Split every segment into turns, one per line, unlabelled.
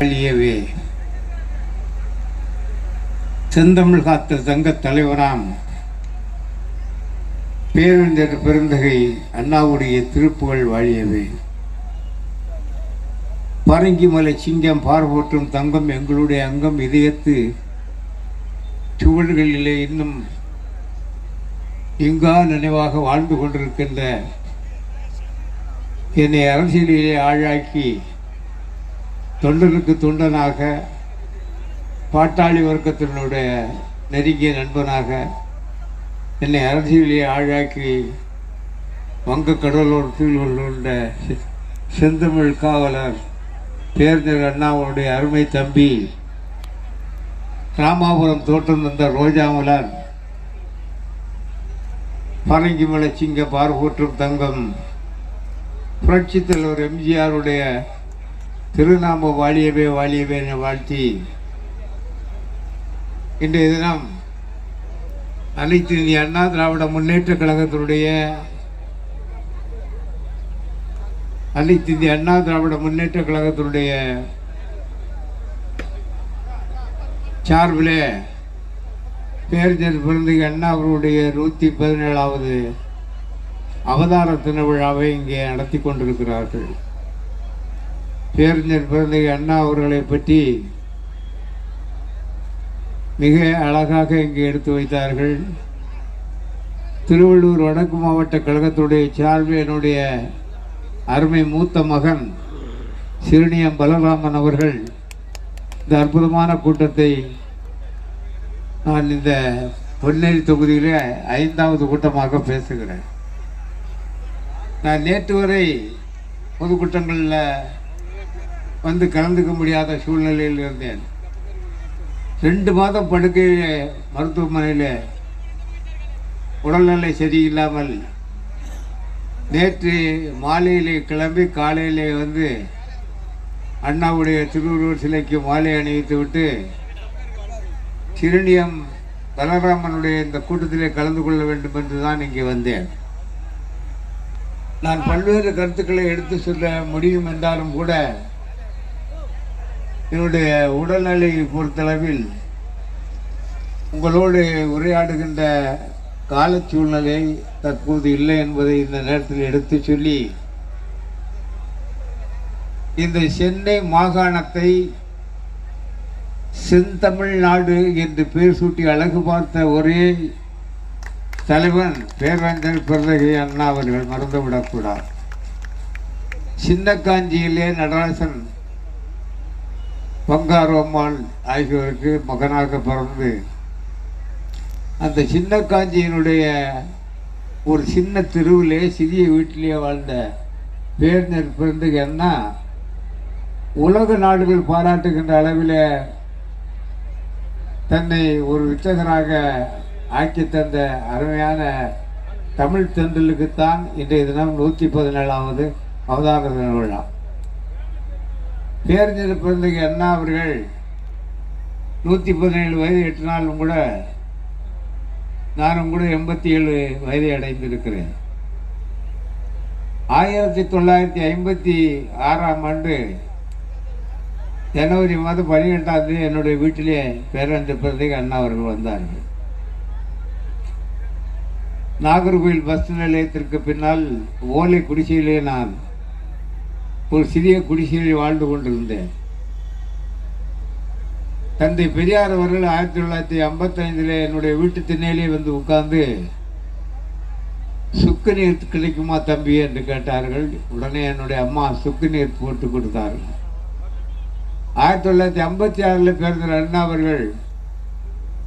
அழியவே செந்தமிழ் காத்த சங்க தலைவராம் பேரறிஞர் பெருந்தகை அண்ணாவுடைய திருப்புகள் வாழியவே. பரங்கிமலை சிங்கம் பார்வோற்றும் தங்கம் எங்களுடைய அங்கம் இதயத்து சுவடுகளிலே இன்னும் இங்கா நினைவாக வாழ்ந்து கொண்டிருக்கின்ற என்னை அரசியலிலே ஆழாக்கி தொண்டனுக்கு தொண்டனாக பாட்டாளி வர்க்கத்தினுடைய நெருங்கிய நண்பனாக என்னை அரசியலிலே ஆழாக்கி வங்க கடலோரத்தில் உள்ள செந்தமிழ் காவலர் பேரறிஞர் அண்ணாவுடைய அருமை தம்பி ராமாபுரம் தோட்டம் தந்த ரோஜாமலன் பரங்கிமலை சிங்க பார்போற்றும் தங்கம் புரட்சி தலைவர் எம்ஜிஆருடைய திருநாம வாழியவே வாழியவே என வாழ்த்தி இன்றைய தினம் அனைத்து இந்திய அண்ணா திராவிட முன்னேற்ற கழகத்தினுடைய அனைத்து இந்திய அண்ணா திராவிட முன்னேற்ற கழகத்தினுடைய சார்பிலே பேரறிஞர் பிறந்த அண்ணா அவர்களுடைய நூற்றி பதினேழாவது அவதார தின விழாவை இங்கே நடத்தி கொண்டிருக்கிறார்கள். பேரறிஞர் பிறந்த அண்ணா அவர்களை பற்றி மிக அழகாக இங்கே எடுத்து வைத்தார்கள். திருவள்ளூர் வடக்கு மாவட்ட கழகத்துடைய சார்பில் என்னுடைய அருமை மூத்த மகன் சிறுனியம் பலராமன் அவர்கள் இந்த அற்புதமான கூட்டத்தை நான் இந்த பொன்னேரி தொகுதியிலே ஐந்தாவது கூட்டமாக பேசுகிறேன். நான் நேற்று வரை பொதுக்கூட்டங்களில் வந்து கலந்துக்க முடியாத சூழ்நிலையில் இருந்தேன். ரெண்டு மாதம் படுக்கையில் மருத்துவமனையில் உடல்நிலை சரியில்லாமல் நேற்று மாலையிலே கிளம்பி காலையிலே வந்து அண்ணாவுடைய திருவுருவ சிலைக்கு மாலை அணிவித்து விட்டு சிறுநியம் பலராமனுடைய இந்த கூட்டத்திலே கலந்து கொள்ள வேண்டும் என்று தான் இங்கே வந்தேன். நான் பல்வேறு கருத்துக்களை எடுத்து சொல்ல முடியும் என்றாலும் கூட என்னுடைய உடல்நிலையை பொறுத்தளவில் உங்களோடு உரையாடுகின்ற கால சூழ்நிலை தற்போது இல்லை என்பதை இந்த நேரத்தில் எடுத்து சொல்லி இந்த சென்னை மாகாணத்தை செந்தமிழ்நாடு என்று பெயர் சூட்டி அழகு பார்த்த ஒரே தலைவன் பேரறிஞர் பிறந்தகை அண்ணா அவர்கள் மறந்துவிடக்கூடாது சின்னக்காஞ்சியிலே நடராசன் பங்காரு அம்மாள் ஆகியோருக்கு மகனாக பிறந்து அந்த சின்னக்காஞ்சியினுடைய ஒரு சின்ன தெருவிலே சிறிய வீட்டிலே வாழ்ந்த பேரினர் பிறந்தகை உலக நாடுகள் பாராட்டுகின்ற அளவில் தன்னை ஒரு வித்தகராக ஆக்கி தந்த அருமையான தமிழ் தென்றலுக்குத்தான் இன்றைய தினம் நூற்றி பதினேழாவது அவதார தின விழா பேரறிஞர் அண்ணா அவர்கள் நூற்றி பதினேழு வயது எட்டினாலும் கூட நானும் கூட எண்பத்தி ஏழு வயதை அடைந்திருக்கிறேன். ஆயிரத்தி தொள்ளாயிரத்தி ஐம்பத்தி ஆறாம் ஆண்டு ஜனவரி மாதம் பனிரெண்டாம் தேதி என்னுடைய வீட்டிலே பேரறிஞர் பிறந்தைக்கு அண்ணா அவர்கள் வந்தார்கள். நாகர்கோவில் பஸ் நிலையத்திற்கு பின்னால் ஓலை குடிசையிலே நான் ஒரு சிறிய குடிசையில் வாழ்ந்து கொண்டிருந்தேன். தந்தை பெரியார் அவர்கள் ஆயிரத்தி தொள்ளாயிரத்தி ஐம்பத்தைந்தில் என்னுடைய வீட்டு திண்ணையிலே வந்து உட்கார்ந்து சுக்கு நீர் கிடைக்குமா தம்பி? என்று கேட்டார்கள். உடனே என்னுடைய அம்மா சுக்கு நீர் போட்டு கொடுத்தார்கள். ஆயிரத்தி தொள்ளாயிரத்தி ஐம்பத்தி ஆறில் பிறந்த அண்ணா அவர்கள்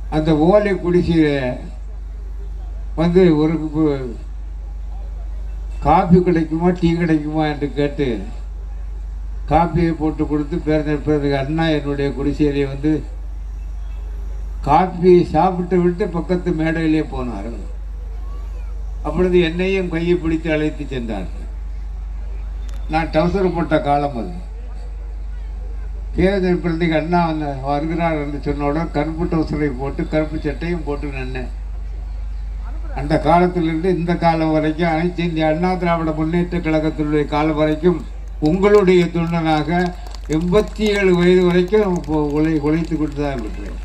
அந்த ஓலை குடிசையில் வந்து ஒரு கு- காபி கிடைக்குமா டீ கிடைக்குமா என்று கேட்டு காப்பியை போட்டு கொடுத்து பேரறிஞர் பிறகு அண்ணா என்னுடைய குடிசேரியை வந்து காப்பியை சாப்பிட்டு விட்டு பக்கத்து மேடையிலே போனார்கள். அப்பொழுது என்னையும் கையை பிடித்து அழைத்து சென்றார்கள். நான் டவுசர் போட்ட காலம் அது. பேரறிஞர் பிறந்தைக்கு அண்ணா வந்து வருகிறார் என்று சொன்னோட கருப்பு டவுசரை போட்டு கருப்பு சட்டையும் போட்டு நின்னேன். அந்த காலத்திலிருந்து இந்த காலம் வரைக்கும் அனைத்து இந்திய அண்ணா திராவிட முன்னேற்ற கழகத்தினுடைய காலம் வரைக்கும் உங்களுடைய தொண்டனாக எண்பத்தி ஏழு வயது வரைக்கும் உழை உழைத்து கொண்டு தான் இருக்கிறேன்.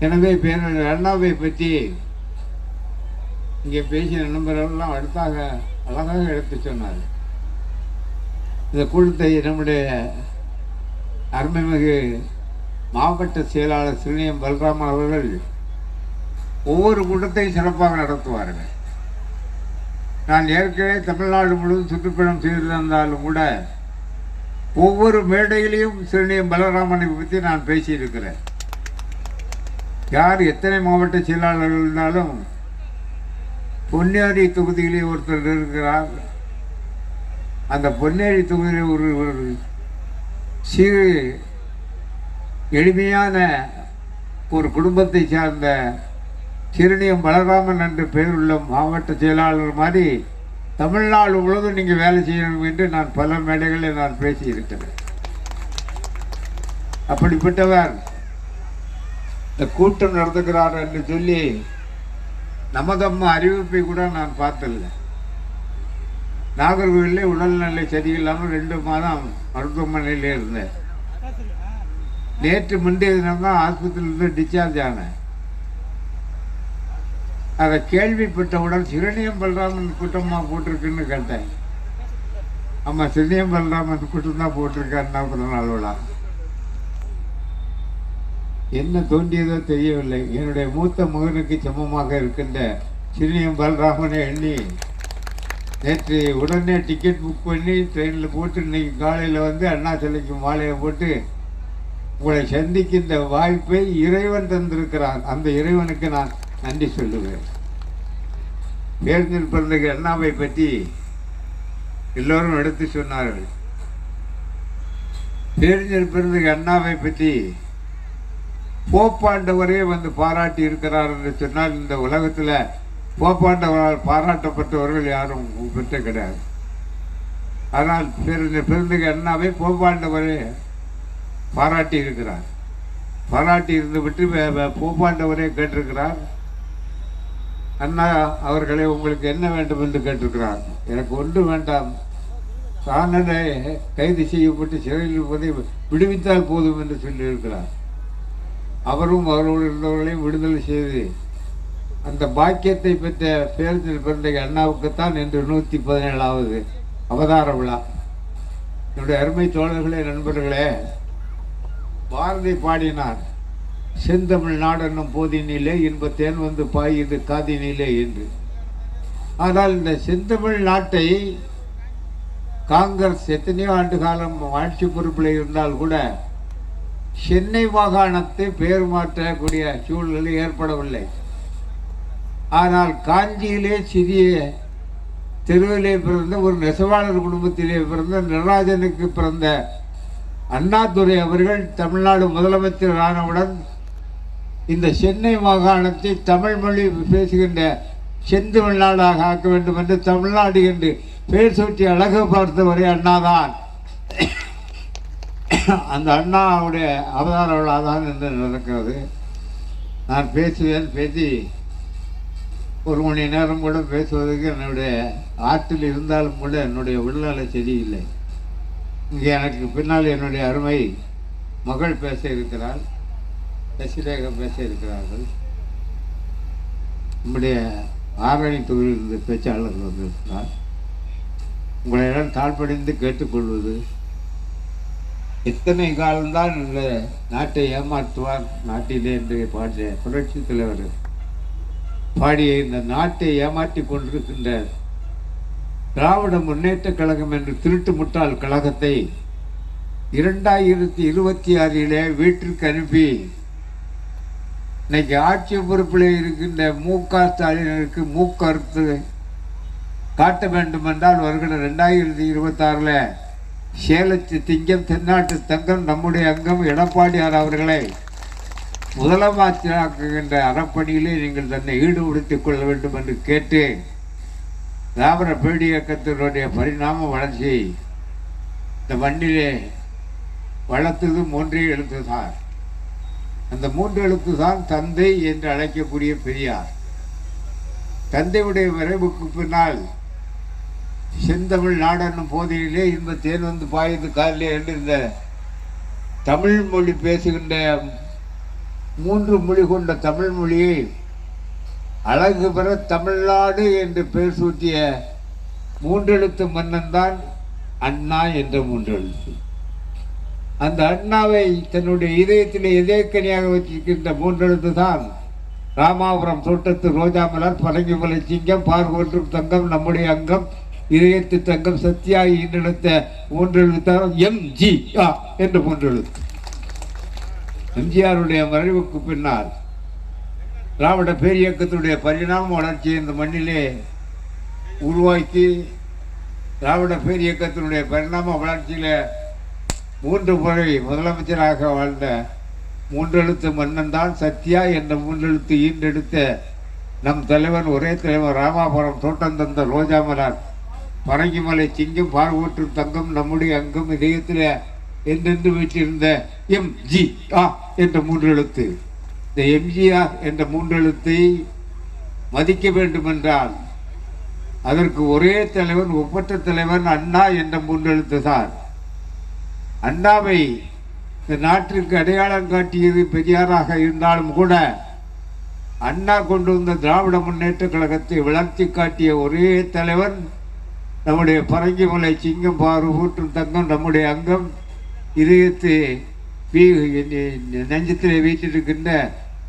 எனவே பேரறிஞர் அண்ணாவை பற்றி இங்கே பேசிய நண்பர்கள்லாம் அடுத்தாக அழகாக எடுத்து சொன்னார் இந்த கூட்டத்தை நம்முடைய அருமைமிகு மாவட்ட செயலாளர் சிறுநியம் பல்ராமன் அவர்கள் ஒவ்வொரு கூட்டத்தையும் சிறப்பாக நடத்துவார்கள். நான் ஏற்கனவே தமிழ்நாடு முழுவதும் சுற்றுப்பயணம் செய்திருந்தாலும் கூட ஒவ்வொரு மேடையிலையும் சிறுநீம் பலராமனை பற்றி நான் பேசியிருக்கிறேன். யார் எத்தனை மாவட்ட செயலாளர்கள் இருந்தாலும் பொன்னேரி தொகுதியிலே ஒருத்தர் இருக்கிறார். அந்த பொன்னேரி தொகுதியில் ஒரு ஒரு சிறு எளிமையான ஒரு குடும்பத்தை சார்ந்த சிறுநியம் பலராமன் என்று பெயருள்ள மாவட்ட செயலாளர் மாதிரி தமிழ்நாடு முழுவதும் நீங்கள் வேலை செய்யணும் என்று நான் பல மேடைகளில் நான் பேசியிருக்கிறேன். அப்படிப்பட்டவர் இந்த கூட்டம் நடத்துகிறார் என்று சொல்லி நமதம்மா அறிவிப்பை கூட நான் பார்த்ததில்லை. நாகர்கோவிலே உடல்நிலை சரியில்லாமல் ரெண்டு மாதம் மருத்துவமனையில் இருந்தேன். நேற்று முந்தைய தினம் தான் ஆஸ்பத்திரியிலிருந்து டிஸ்சார்ஜ் ஆனேன். அதை கேள்விப்பட்டவுடன் சிறுநியம் பல்ராமன் கூட்டமாக போட்டிருக்குன்னு கேட்டேன். ஆமாம் சிறுனியம் பல்ராமன் கூட்டம் தான் போட்டிருக்காருன்னா பிறந்த நாள் விழா என்ன தோன்றியதோ தெரியவில்லை. என்னுடைய மூத்த மகனுக்கு சமமாக இருக்கின்ற சிறுனியம் பல்ராமனை எண்ணி நேற்று உடனே டிக்கெட் புக் பண்ணி ட்ரெயினில் போட்டு இன்னைக்கு காலையில் வந்து அண்ணா சிலைக்கு மாலையை போட்டு உங்களை சந்திக்கின்ற வாய்ப்பை இறைவன் தந்திருக்கிறான். அந்த இறைவனுக்கு நான் நன்றி சொல்லுவேன். பேருந்தில் பிறந்த அண்ணாவை பற்றி எல்லோரும் எடுத்து சொன்னார்கள். பேருந்தில் பிறந்த அண்ணாவை பற்றி போப்பாண்டவரே வந்து பாராட்டி இருக்கிறார் என்று சொன்னால் இந்த உலகத்தில் போப்பாண்டவரால் பாராட்டப்பட்டவர்கள் யாரும் பெற்ற கிடையாது. ஆனால் பிறந்த பிறந்தக அண்ணாவை போப்பாண்டவரே பாராட்டி இருக்கிறார். பாராட்டி இருந்து விட்டு போப்பாண்டவரே கேட்டிருக்கிறார். அண்ணா அவர்களே உங்களுக்கு என்ன வேண்டும் என்று கேட்டிருக்கிறார். எனக்கு ஒன்று வேண்டாம். சாணனை கைது செய்யப்பட்டு சிறையில் இருப்பதை விடுவித்தால் போதும் என்று சொல்லியிருக்கிறார். அவரும் அவரோடு இருந்தவர்களையும் விடுதலை செய்து அந்த பாக்கியத்தை பெற்ற பேருந்தில் பிறந்த அண்ணாவுக்குத்தான் இன்று நூற்றி பதினேழாவது அவதார விழா. என்னுடைய அருமை தோழர்களே நண்பர்களே பாரதி பாடினார். செந்தமிழ் நாடென்னும் போதினிலே இன்பத்தேன் வந்து பாயுது காதினிலே என்று. ஆனால் இந்த செந்தமிழ் நாட்டை காங்கிரஸ் எத்தனையோ ஆண்டு காலம் ஆட்சி பொறுப்பில் இருந்தால் கூட சென்னை மாகாணத்தை பெயர் மாற்றக்கூடிய சூழ்நிலை ஏற்படவில்லை. ஆனால் காஞ்சியிலே சிறிய தெருவிலே பிறந்த ஒரு நெசவாளர் குடும்பத்திலே பிறந்த நடராஜனுக்கு பிறந்த அண்ணாதுரை அவர்கள் தமிழ்நாடு முதலமைச்சர் ஆனவுடன் இந்த சென்னை மாகாணத்தை தமிழ் மொழி பேசுகின்ற செந்தமிழ்நாடாக ஆக்க வேண்டும் என்று தமிழ்நாடு என்று பெயர் சூட்டி அழகு பார்த்தவரே அண்ணாதான். அந்த அண்ணாவுடைய அவதார விழா தான் என்று நடக்கிறது. நான் பேசுவேன் பேசி ஒரு மணி நேரம் கூட பேசுவதற்கு என்னுடைய ஆற்றில் இருந்தாலும் கூட என்னுடைய உடல்நல சரியில்லை. இங்கே எனக்கு பின்னால் என்னுடைய அருமை மகள் பேச இருக்கிறாள். சசிரேகா பேச இருக்கிறார்கள். நம்முடைய ஆரணி தொகுதியிலிருந்து பேச்சாளர் வந்திருக்கிறார் உங்களிடம் தாழ்படைந்து கேட்டுக்கொள்வது எத்தனை காலம்தான் இந்த நாட்டை ஏமாற்றுவார் நாட்டிலே என்று பாடிய புரட்சி தலைவர் பாடிய இந்த நாட்டை ஏமாற்றி கொண்டிருக்கின்ற திராவிட முன்னேற்ற கழகம் என்று திருட்டு முட்டாள் கழகத்தை இரண்டாயிரத்தி இருபத்தி ஆறிலே வீட்டிற்கு அனுப்பி இன்னைக்கு ஆட்சி பொறுப்பில் இருக்கின்ற மு க ஸ்டாலினருக்கு மூக்கருத்து காட்ட வேண்டும் என்றால் வருகிற ரெண்டாயிரத்தி இருபத்தாறில் சேலத்து திங்கம் தென்னாட்டு தங்கம் நம்முடைய அங்கம் எடப்பாடியார் அவர்களை முதலமைச்சராக்குகின்ற அறப்பணியிலே நீங்கள் தன்னை ஈடுபடுத்திக் கொள்ள வேண்டும் என்று கேட்டு தாவர பேடி இயக்கத்தினுடைய பரிணாம வளர்ச்சி இந்த மண்ணிலே வளர்த்ததும் ஒன்றே எழுத்து சார் அந்த மூன்று எழுத்து தான் தந்தை என்று அழைக்கக்கூடிய பெரியார். தந்தையுடைய விரைவுக்கு பின்னால் செந்தமிழ் நாடனும் போதையிலே இன்ப தேன் வந்து பாயுது காலிலே என்று இந்த தமிழ் மொழி பேசுகின்ற மூன்று மொழி கொண்ட தமிழ் மொழியை அழகு பெற தமிழ்நாடு என்று பெயர் சூட்டிய மூன்றெழுத்து மன்னன் தான் அண்ணா என்ற மூன்றெழுத்து. அந்த அண்ணாவை தன்னுடைய இதயத்திலே இதயக்கனியாக வச்சிருக்கின்ற மூன்றெழுத்து தான் ராமாபுரம் தோட்டத்து ரோஜாமலர் பரங்கி மலை சிங்கம் பார்வோன்றும் தங்கம் நம்முடைய அங்கம் இதயத்து தங்கம் சத்யா நடத்த மூன்றெழுத்தாரம் எம் ஜி ஆ என்று மூன்றெழுத்து. எம்ஜிஆருடைய மறைவுக்கு பின்னால் திராவிட பேரியக்கத்தினுடைய பரிணாம வளர்ச்சியை இந்த மண்ணிலே உருவாக்கி திராவிட பேரியக்கத்தினுடைய பரிணாம வளர்ச்சியில் மூன்று முறை முதலமைச்சராக வாழ்ந்த மூன்றெழுத்து மன்னன் தான் சத்யா என்ற மூன்றெழுத்து ஈண்டெடுத்த நம் தலைவன் ஒரே தலைவர் ராமாபுரம் தோட்டம் தந்த ரோஜாமலர். பரங்கிமலை சிங்கம் பார்வூற்றும் தங்கம் நம்முடைய அங்கம் இதயத்தில் என்றென்று வீட்டிருந்த எம் ஜி ஆ என்ற மூன்றெழுத்து. இந்த எம்ஜிஆர் என்ற மூன்றெழுத்தை மதிக்க வேண்டுமென்றால் அதற்கு ஒரே தலைவன் ஒப்பற்ற தலைவன் அண்ணா என்ற மூன்றெழுத்து தான். அண்ணாவை இந்த நாட்டிற்கு அடையாளம் காட்டியது பெரியாராக இருந்தாலும் கூட அண்ணா கொண்டு வந்த திராவிட முன்னேற்ற கழகத்தை வளர்த்தி காட்டிய ஒரே தலைவன் நம்முடைய பரங்கிமலை சிங்கம் பாரு ஊற்றும் தங்கம் நம்முடைய அங்கம் இதயத்து வீ நெஞ்சத்திலே வீட்டிருக்கின்ற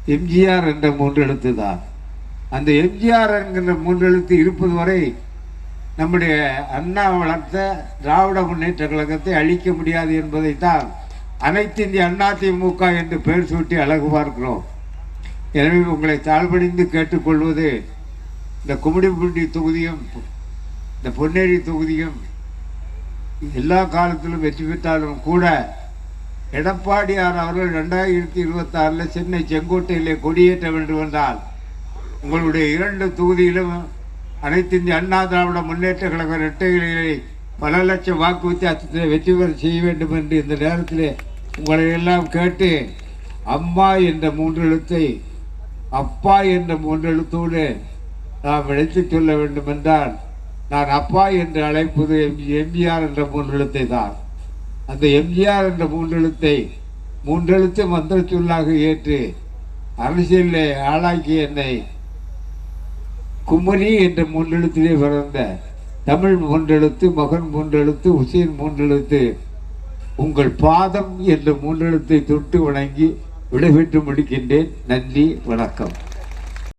எம்ஜிஆர் என்ற மூன்றெழுத்து தான் அந்த எம்ஜிஆர் என்கின்ற மூன்றெழுத்து இருப்பது வரை நம்முடைய அண்ணா வளர்த்த திராவிட முன்னேற்ற கழகத்தை அழிக்க முடியாது என்பதைத்தான் அனைத்து இந்திய அண்ணா திமுக என்று பெயர் சூட்டி அழகு பார்க்கிறோம். எனவே உங்களை தாழ்படிந்து கேட்டுக்கொள்வது இந்த கும்மிடிப்பூண்டி தொகுதியும் இந்த பொன்னேரி தொகுதியும் எல்லா காலத்திலும் வெற்றி பெற்றாலும் கூட எடப்பாடியார் அவர்கள் ரெண்டாயிரத்தி இருபத்தாறில் சென்னை செங்கோட்டையிலே கொடியேற்ற வேண்டும் என்றால் உங்களுடைய இரண்டு தொகுதியிலும் அனைத்து இந்திய அண்ணா திராவிட முன்னேற்ற கழக இரட்டைகளை பல லட்சம் வாக்கு வித்தியாசத்தில் வெற்றி பெற செய்ய வேண்டும் என்று இந்த நேரத்தில் உங்களை எல்லாம் கேட்டு அம்மா என்ற மூன்றெழுத்தை அப்பா என்ற மூன்றெழுத்தோடு நாம் எடுத்துச் சொல்ல வேண்டும் என்றால் நான் அப்பா என்று அழைப்பது எம்ஜிஆர் என்ற மூன்றெழுத்தை தான். அந்த எம்ஜிஆர் என்ற மூன்றெழுத்தை மூன்றெழுத்து மந்திர சொல்லாக ஏற்று அரசியலில் ஆளாக்கி என்னை குமரி என்ற மூன்றெழுத்திலே பிறந்த தமிழ் மூன்றெழுத்து மகன் மூன்றெழுத்து உசேன் மூன்றெழுத்து உங்கள் பாதம் என்ற மூன்றெழுத்தை தொட்டு வணங்கி விடைபெற்று முடிக்கின்றேன் நன்றி வணக்கம்.